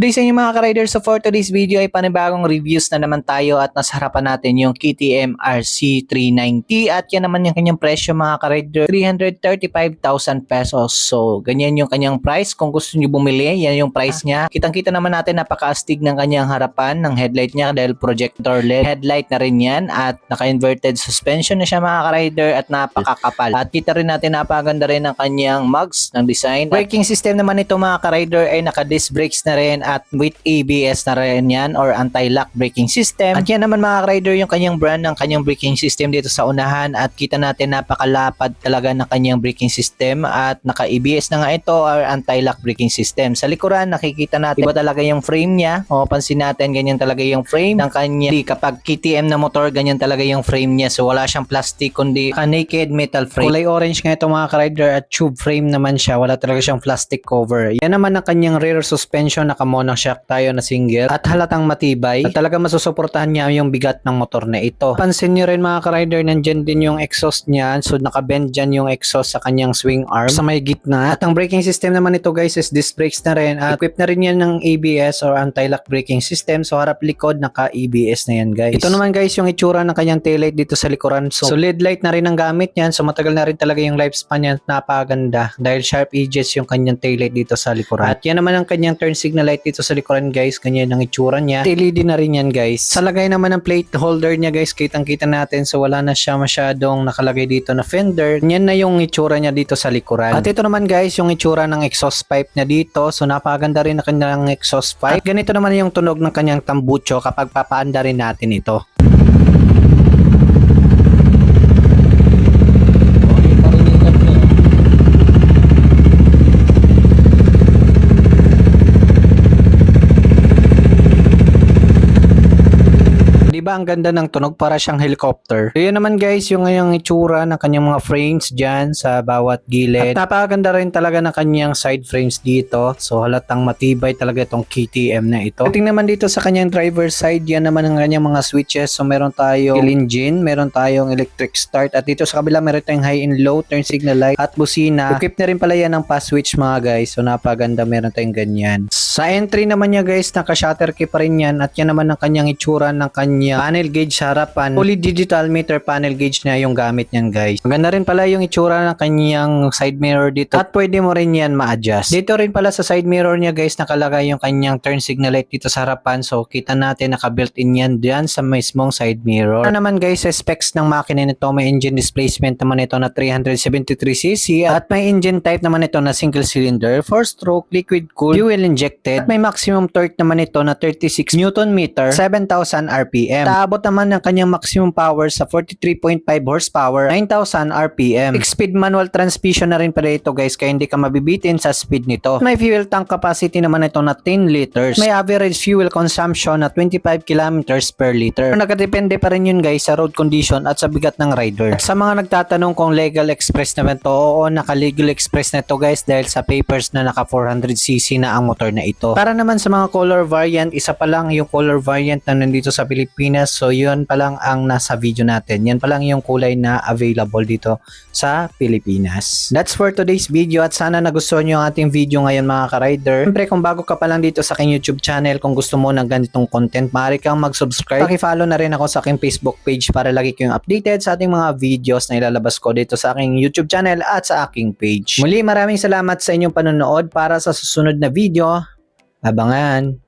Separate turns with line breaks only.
Today sa inyo mga ka-rider, so for today's video ay panibagong reviews na naman tayo at nasa harapan natin yung KTM RC390 at yan naman yung kanyang presyo mga ka-rider, 335,000 pesos. So ganyan yung kanyang price. Kung gusto nyo bumili, yan yung price niya. Kitang-kita naman natin napaka-astig ng kanyang harapan ng headlight niya dahil projector LED headlight na rin yan at naka-inverted suspension na siya mga ka-rider at napakakapal. At kita rin natin napaganda rin ang kanyang mugs ng design. Braking system naman ito mga ka-rider ay naka-disc brakes na rin at with ABS na rin yan or anti-lock braking system. At yan naman mga ka-rider yung kanyang brand ng kanyang braking system dito sa unahan at kita natin napakalapad talaga ng kanyang braking system at naka-ABS na nga ito or anti-lock braking system. Sa likuran nakikita natin iba talaga yung frame niya. O pansin natin ganyan talaga yung frame ng kanya. Kapag KTM na motor ganyan talaga yung frame niya. So wala siyang plastic kundi naked metal frame. Kulay orange nga ito mga ka-rider at tube frame naman siya. Wala talaga siyang plastic cover. Yan naman ang kanyang rear suspension naka monoshock tayo na single at halatang matibay at talaga masusuportahan niya yung bigat ng motor na ito. Pansin niyo rin mga ka-rider nandyan din yung exhaust niya. So nakabend dyan yung exhaust sa kanyang swing arm sa may gitna. At ang braking system naman ito guys is disc brakes na rin at equipped na rin yan ng ABS or anti-lock braking system. So harap likod naka-ABS na yan guys. Ito naman guys yung itsura ng kanyang taillight dito sa likuran. So, so light na rin ang gamit niyan. So matagal na rin talaga yung lifespan niya. Napakaganda dahil sharp edges yung kanyang taillight dito sa likuran. At yan naman ang kanyang turn signal light dito sa likuran guys. Ganyan ang itsura niya. LED na rin yan guys. Sa lagay naman ng plate holder niya guys, kitang kita natin. So wala na siya masyadong nakalagay dito na fender. Yan na yung itsura niya dito sa likuran. At ito naman guys, yung itsura ng exhaust pipe niya dito. So napakaganda rin na kanyang exhaust pipe. At ganito naman yung tunog ng kanyang tambucho kapag papaanda rin natin ito. Di ba ang ganda ng tunog para siyang helicopter? So yun naman guys yung ngayong itsura ng kanyang mga frames dyan sa bawat gilid. At napakaganda rin talaga ng kanyang side frames dito. So halatang matibay talaga itong KTM na ito. Ating naman dito sa kanyang driver side, yan naman ang kanyang mga switches. So meron tayong engine, meron tayong electric start. At dito sa kabila meron tayong high and low, turn signal light at busina. Equipped na rin pala yan ng pass switch mga guys. So napaganda meron tayong ganyan. Sa entry naman niya guys, naka-shutter key pa rin yan. At yan naman ang kanyang itsura ng kanyang panel gauge sa harapan. Fully digital meter panel gauge na yung gamit niyan guys. Maganda rin pala yung itsura ng kanyang side mirror dito. At pwede mo rin yan ma-adjust. Dito rin pala sa side mirror niya guys, nakalagay yung kanyang turn signal light dito sa harapan. So kita natin naka-built in yan diyan sa mismong side mirror. Ano naman guys, sa specs ng makina nito, may engine displacement naman ito na 373cc at may engine type naman ito na single cylinder, 4-stroke, liquid cooled, fuel injected. At may maximum torque naman ito na 36 Newton meter, 7,000 RPM. Taabot naman ng kanyang maximum power sa 43.5 horsepower, 9,000 RPM. Six-speed manual transmission na rin pala ito guys kaya hindi ka mabibitin sa speed nito. May fuel tank capacity naman ito na 10 liters. May average fuel consumption na 25 kilometers per liter. Nakadepende pa rin yun guys sa road condition at sa bigat ng rider. At sa mga nagtatanong kung legal express naman to, oo naka-legal express na to guys dahil sa papers na naka 400cc na ang motor na ito. Para naman sa mga color variant, isa pa lang yung color variant na nandito sa Pilipinas. So yun pa lang ang nasa video natin. Yan pa lang yung kulay na available dito sa Pilipinas. That's for today's video at sana nagustuhan nyo ang ating video ngayon mga ka-rider. Siyempre kung bago ka pa lang dito sa aking YouTube channel, kung gusto mo ng ganitong content, maaari kang mag-subscribe. Paki-follow na rin ako sa aking Facebook page para lagi kayong updated sa ating mga videos na ilalabas ko dito sa aking YouTube channel at sa aking page. Muli maraming salamat sa inyong panonood para sa susunod na video. Abangan!